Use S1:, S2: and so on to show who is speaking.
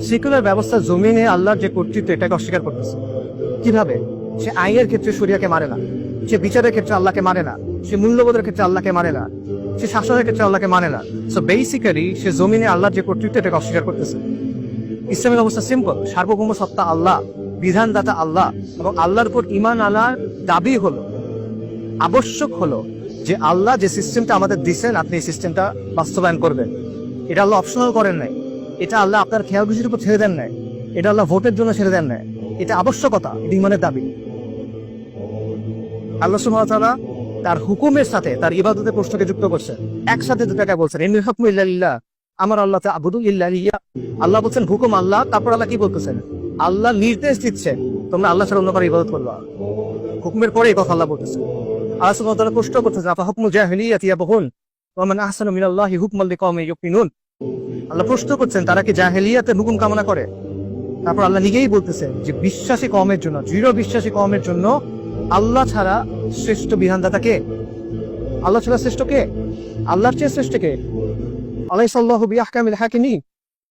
S1: Secular ব্যবস্থা জমিনে আল্লাহর যে কর্তৃত্ব, এটাকে অস্বীকার করতেছে। কীভাবে? সে আইনের ক্ষেত্রে শরিয়াকে মারে না। সে বিচারের ক্ষেত্রে আল্লাহকে মানে না। সে মূল্যবোধের ক্ষেত্রে আল্লাহকে মানে না। সে শাসনের ক্ষেত্রে আল্লাহকে মানে না। সো বেসিক্যালি সে জমিনে আল্লাহর যে কর্তৃত্ব, এটাকে অস্বীকার করতেছে। ইসলামের অবস্থা সিম্পল সার্বভৌম সত্তা আল্লাহ, বিধানদাতা আল্লাহ, এবং আল্লাহর উপর ইমান আনার দাবি হলো, আবশ্যক হলো যে আল্লাহ যে সিস্টেমটা আমাদের দিচ্ছেন আপনি এই সিস্টেমটা বাস্তবায়ন করবেন। এটা আল্লাহ অপশনাল করেন নাই। এটা আল্লাহ আপনার খেয়াল খুশির উপর ছেড়ে দেন নাই। এটা আল্লাহ ভোটের জন্য ছেড়ে দেন নাই। এটা আবশ্যকতা এটা ইমানের দাবি। আল্লাহ তাআলা তার হুকুমের সাথে তার ইবাদতের প্রশ্নকে যুক্ত করছেন। একসাথে দুটাকে বলছেন ইন্নিল হুকমু ইল্লা আমার আল্লাহ আবুদু ইল্লা ইয়া আল্লাহ বলছেন, হুকুম আল্লাহ। তারপর আল্লাহ কি বলতেছেন? আল্লাহ নির্দেশ দিচ্ছেন, তোমরা আল্লাহ ছাড়া অন্য কারও ইবাদত করবা। হুকুমের পরে কথা আল্লাহ বলতেছেন। আল্লাহ তাআলা প্রশ্ন করতেছেন, আফা হুকমু জাহিলিয়াতি ইয়াবহুন ওয়া মান আহসানু মিনাল্লাহি হুকমান লিকাওমিন ইউকিনুন। আল্লাহ প্রশ্ন করছেন, তারা কি জাহেলিয়াতে হুকুম কামনা করে? তারপর আল্লাহ নিজেই বলতেছেন যে বিশ্বাসী কমের জন্য, দৃঢ় বিশ্বাসী কমের জন্য আল্লাহ ছাড়া শ্রেষ্ঠ বিধানদাতা কে? আল্লাহ ছাড়া শ্রেষ্ঠ কে? আল্লাহর চেয়ে শ্রেষ্ঠ কে? আল্লাহ সাল্লাহ বিয়াহকামিল হাকিনি